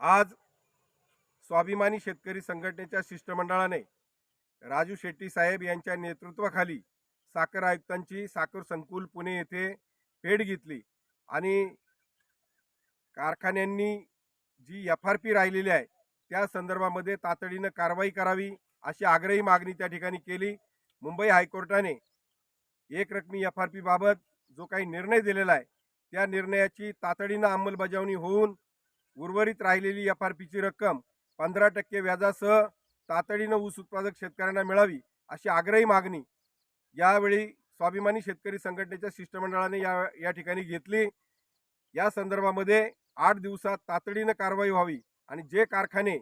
आज स्वाभिमानी शेतकरी संघटनेच्या शिष्टमंडळाने राजू शेट्टी साहेब यांच्या नेतृत्वाखाली साखर आयुक्तांची साखर संकुल पुणे येथे भेट घेतली. आणि कारखान्यांनी जी एफ आर पी राहिलेली आहे त्या संदर्भामध्ये तातडीनं कारवाई करावी अशी आग्रही मागणी त्या ठिकाणी केली. मुंबई हायकोर्टाने एक रकमी एफ आर पीबाबत जो काही निर्णय दिलेला आहे त्या निर्णयाची तातडीनं अंमलबजावणी होऊन उर्वरित राहिलेली एफ आर पीची रक्कम पंधरा टक्के व्याजासह तातडीनं ऊस उत्पादक शेतकऱ्यांना मिळावी अशी आग्रही मागणी यावेळी स्वाभिमानी शेतकरी संघटनेच्या शिष्टमंडळाने या या ठिकाणी घेतली. या संदर्भामध्ये आठ दिवसात तातडीनं कारवाई व्हावी आणि जे कारखाने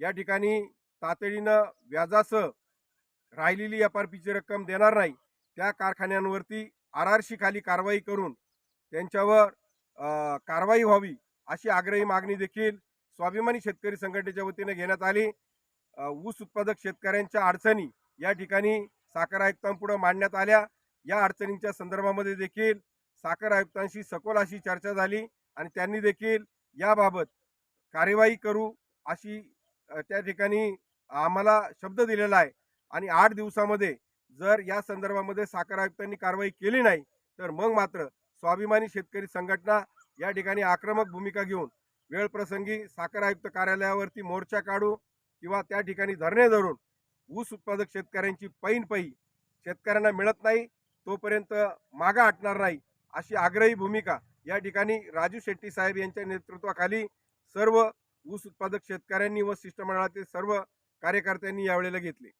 या ठिकाणी तातडीनं व्याजासह राहिलेली एफ आर पीची रक्कम देणार नाही त्या कारखान्यांवरती आर आर खाली कारवाई करून त्यांच्यावर कारवाई व्हावी अशी आग्रही मागणी देखील स्वाभिमानी शेतकरी संघटनेच्या वतीने घेण्यात आली. ऊस उत्पादक शेतकऱ्यांच्या अडचणी या ठिकाणी साखर आयुक्तांपुढे मांडण्यात आल्या. या अडचणींच्या संदर्भामध्ये देखील साखर आयुक्तांशी सखोल अशी चर्चा झाली आणि त्यांनी देखील याबाबत कार्यवाही करू अशी त्या ठिकाणी आम्हाला शब्द दिलेला आहे. आणि आठ दिवसामध्ये जर या संदर्भामध्ये साखर आयुक्तांनी कारवाई केली नाही तर मग मात्र स्वाभिमानी शेतकरी संघटना या ठिकाणी आक्रमक भूमिका घेऊन वेळप्रसंगी साखर आयुक्त कार्यालयावरती मोर्चा काढू किंवा त्या ठिकाणी धरणे धरून ऊस उत्पादक शेतकऱ्यांची पैन पै शेतकऱ्यांना मिळत नाही तोपर्यंत मागा हटणार नाही अशी आग्रही भूमिका या ठिकाणी राजू शेट्टी साहेब यांच्या नेतृत्वाखाली सर्व ऊस उत्पादक शेतकऱ्यांनी व शिष्टमंडळातील सर्व कार्यकर्त्यांनी यावेळेला घेतली.